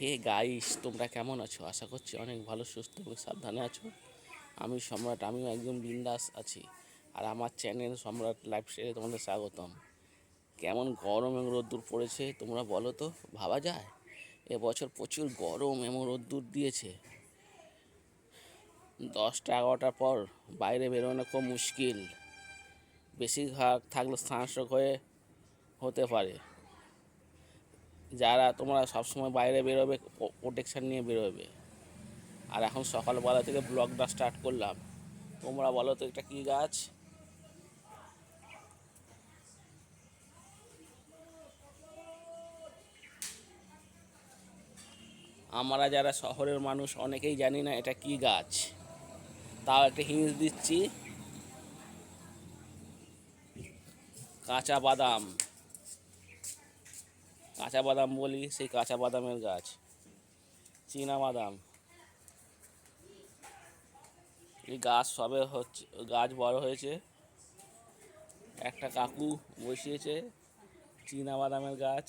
Hey guys তোমরা কেমন আছো? আশা করছি অনেক ভালো, সুস্থ এবং সাবধানে আছো। আমি সম্রাট, আমিও একজন বিন্দাস আছি। আর আমার চ্যানেল সম্রাট লাইফস্টাইলে তোমাদের স্বাগতম। কেমন গরম এবং রোদ্দুর পড়েছে তোমরা বলো তো, ভাবা যায়? এবছর প্রচুর গরম এবং রোদ্দুর দিয়েছে। দশটা, এগারোটার পর বাইরে বেরোনো খুব মুশকিল। বেশিরভাগ থাকলে সানস্ট্রোক হয়ে হতে পারে। যারা তোমরা সবসময় বাইরে বেরোবে প্রোটেকশান নিয়ে বেরোবে। আর এখন সকালবেলা থেকে ব্লগটা স্টার্ট করলাম। তোমরা বলো তো, এটা কী গাছ? আমরা যারা শহরের মানুষ, অনেকেই জানি না এটা কি গাছ। তাও একটা হিংস দিচ্ছি। কাঁচা বাদাম। কাঁচা বাদাম বলি, সেই কাঁচা বাদামের গাছ। চীনা বাদাম এই গাছ সবে হচ্ছে, গাছ বড় হয়েছে। একটা কাকু বসিয়েছে চীনা বাদামের গাছ।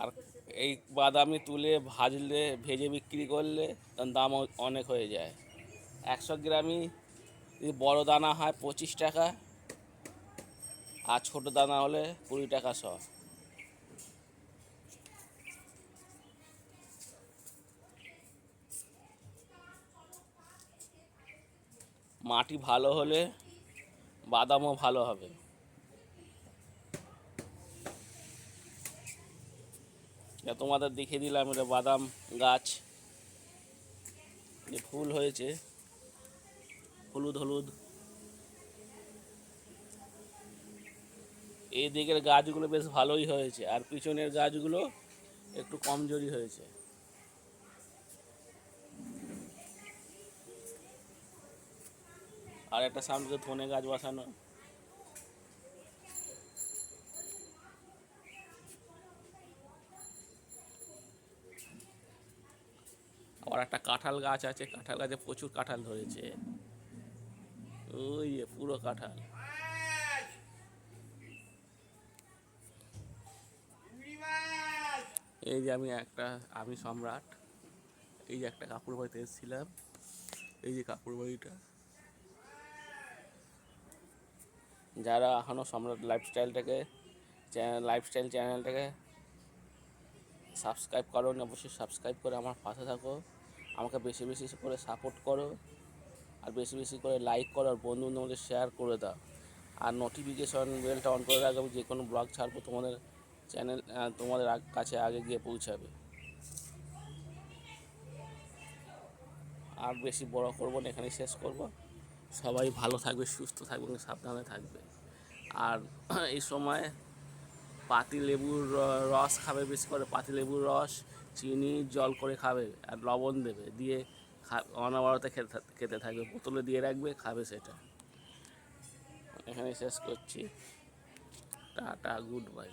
আর এই বাদামি তুলে ভাজলে, ভেজে বিক্রি করলে তার দাম অনেক হয়ে যায়। একশো গ্রামই বড় দানা হয় পঁচিশ টাকা আর ছোট দানা হলে কুড়ি টাকা শ। মাটি ভালো হলে বাদামও ভালো হবে। তোমাদের দেখিয়ে দিলাম, এটা বাদাম গাছ। যে ফুল হয়েছে, হলুদ হলুদ। এই দিকের গাছগুলো বেশ ভালোই হয়েছে, আর পিছনের গাছগুলো একটু কমজোরি হয়েছে। আর একটা সামনে ধনে গাছ বসানো। আবার একটা কাঁঠাল গাছ আছে, কাঁঠাল গাছে প্রচুর কাঁঠাল ধরেছে। ওই পুরো কাঁঠাল। এই যে আমি একটা, আমি সম্রাট, এই যে একটা কাপড় বাড়িতে এসেছিলাম, এই যে কাপড় বাড়িটা। যারা এখনও সম্রাট লাইফস্টাইলটাকে চ্যানেল লাইফস্টাইল চ্যানেলটাকে সাবস্ক্রাইব করো না, অবশ্যই সাবস্ক্রাইব করে আমার পাশে থাকো। আমাকে বেশি বেশি করে সাপোর্ট করো, আর বেশি বেশি করে লাইক করো, আর বন্ধু বান্ধবদের শেয়ার করে দাও। আর নোটিফিকেশন বেলটা অন করে রাখো যে কোনো ব্লগ ছাড়বো তোমাদের চ্যানেল তোমাদের কাছে আগে গিয়ে পৌঁছাবে। আর বেশি বড় করব না, এখানেই শেষ করব। সবাই ভালো থাকবে, সুস্থ থাকবে সাবধানে থাকবে। আর এই সময় পাতি লেবুর রস খাবে বেশি করে, পাতি লেবুর রস, চিনি, জল করে খাবে আর লবণ দেবে। দিয়ে অনবরত খেতে খেতে থাকবে, বোতলে দিয়ে রাখবে, খাবে সেটা। এখানে শেষ করছি। Tata, good bye.